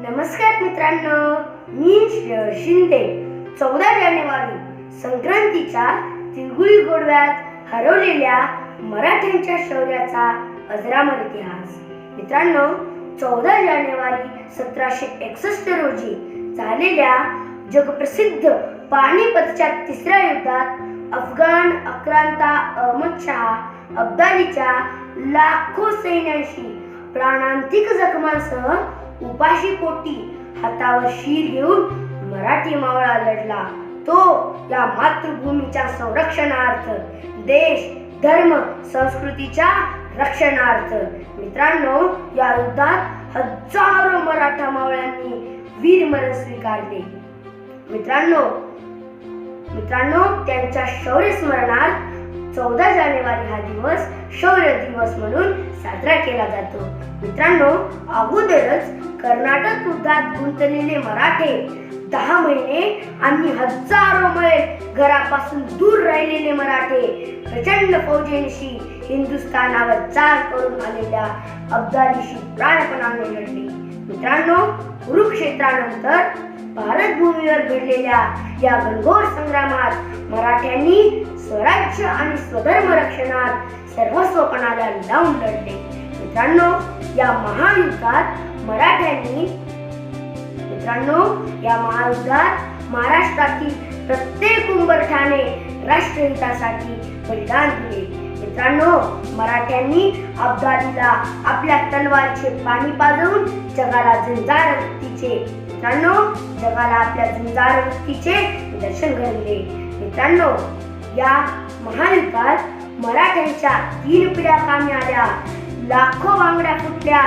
नमस्कार मित्रांनो मी श्रेय शिंदे. चौदा जानेवारी संक्रांतीच्या तिळगुळी गोडव्यात हरवलेल्या मराठ्यांच्या शौर्याचा अजरामर इतिहास. मित्रांनो चौदा जानेवारी सतराशे एकसष्ट रोजी झालेल्या जगप्रसिद्ध पानिपतच्या तिसऱ्या युद्धात अफगाण आक्रांता अहमद शहा अब्दालीच्या लाखो सैन्याशी प्राणांतिक जखमांसह उपाशी पोटी हातावर शीर घेऊन मराठी मावळा लढला. तो या मातृभूमीच्या संरक्षणार्थ देश धर्म संस्कृतीच्या रक्षणार्थ. मित्रांनो या युद्धात हजारो मराठा मावळ्यांनी वीरमरण स्वीकारले. मित्रांनो मित्रांनो त्यांच्या शौर्य स्मरणार्थ चौदा जानेवारी हा दिवस शौर्य दिवस म्हणून साजरा केला जातो. मित्रांनो अगोदरच कर्नाटक युद्धात गुंतलेले मराठे दहा महिने आणि हजारो मैल घरापासून दूर राहिलेले मराठे प्रचंड फौजेंशी हिंदुस्थानावर चाल करून आलेल्या अब्दालीशी प्राणपणाने लढले. मित्रांनो कुरुक्षेत्रानंतर भारत भूमीवर घडलेल्या या घनघोर संग्रामात मराठ्यांनी स्वराज्य आणि स्वधर्म रक्षणात सर्वस्वपणाला लावून लढले. मित्रांनो या महायुद्धात मराठ्यांनी मित्रांनो या महायुद्धात महाराष्ट्रातील प्रत्येक उंबरठ्याने राष्ट्रहितासाठी बलिदान दिले. मित्रांनो मराठ्यांनी अब्दालीला आपल्या तलवारचे पाणी पाजवून जगाला झंजार वृत्तीचे मित्रांनो जगाला आपल्या झुंजार वृत्तीचे दर्शन घडले. मित्रांनो या महायुद्धात मराठ्यांच्या तीन पिढ्या कामी आल्या. लाखो बांगड्या फुटल्या.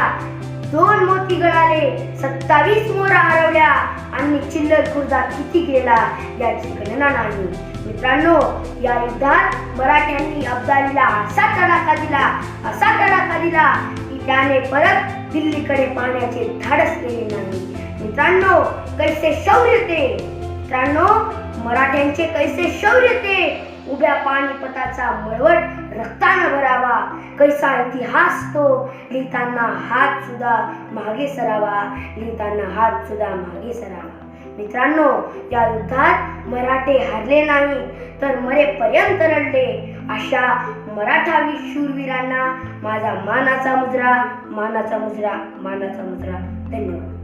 दोन मोती गळाले. सत्तावीस मोरा हरवल्या. आणि चिल्लर खुर्दा किती गेला याची गणना नाही. मित्रांनो या युद्धात मराठ्यांनी अब्दालीला असा तडाखा दिला असा तडाखा दिला त्याने परत दिल्लीकडे पाहण्याचे धाडस केले नाही. मित्रांनो कैसे शौर्य ते? मित्रांनो मराठ्यांचे कैसे शौर्य ते? उभ्या पानिपताचा मळवट रक्तानं भरावा. कैसा इतिहास तो? लिहिताना हात सुद्धा मागे सरावा. लिहिताना हात सुद्धा मागे सरावा. मित्रांनो या युद्धात मराठे हरले नाही तर मरेपर्यंत रडले. अशा मराठा शूरवीरांना माझा मानाचा मुजरा मानाचा मुजरा मानाचा मुजरा. धन्यवाद.